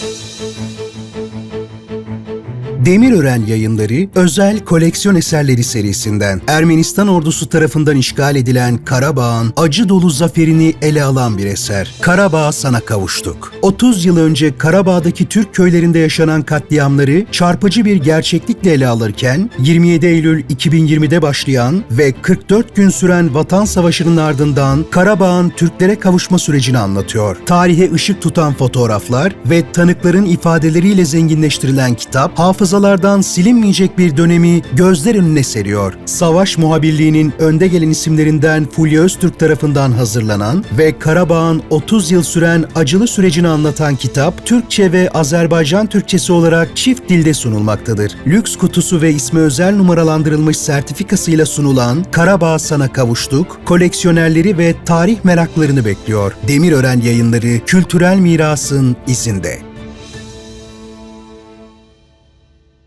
Música Demirören Yayınları özel koleksiyon eserleri serisinden Ermenistan ordusu tarafından işgal edilen Karabağ'ın acı dolu zaferini ele alan bir eser. Karabağ sana kavuştuk. 30 yıl önce Karabağ'daki Türk köylerinde yaşanan katliamları çarpıcı bir gerçeklikle ele alırken 27 Eylül 2020'de başlayan ve 44 gün süren Vatan Savaşı'nın ardından Karabağ'ın Türklere kavuşma sürecini anlatıyor. Tarihe ışık tutan fotoğraflar ve tanıkların ifadeleriyle zenginleştirilen kitap hafızalardan silinmeyecek bir dönemi gözler önüne seriyor. Savaş muhabirliğinin önde gelen isimlerinden Fulya Öztürk tarafından hazırlanan ve Karabağ'ın 30 yıl süren acılı sürecini anlatan kitap, Türkçe ve Azerbaycan Türkçesi olarak çift dilde sunulmaktadır. Lüks kutusu ve ismi özel numaralandırılmış sertifikasıyla sunulan Karabağ Sana Kavuştuk, koleksiyonerleri ve tarih meraklarını bekliyor. Demirören yayınları kültürel mirasın izinde.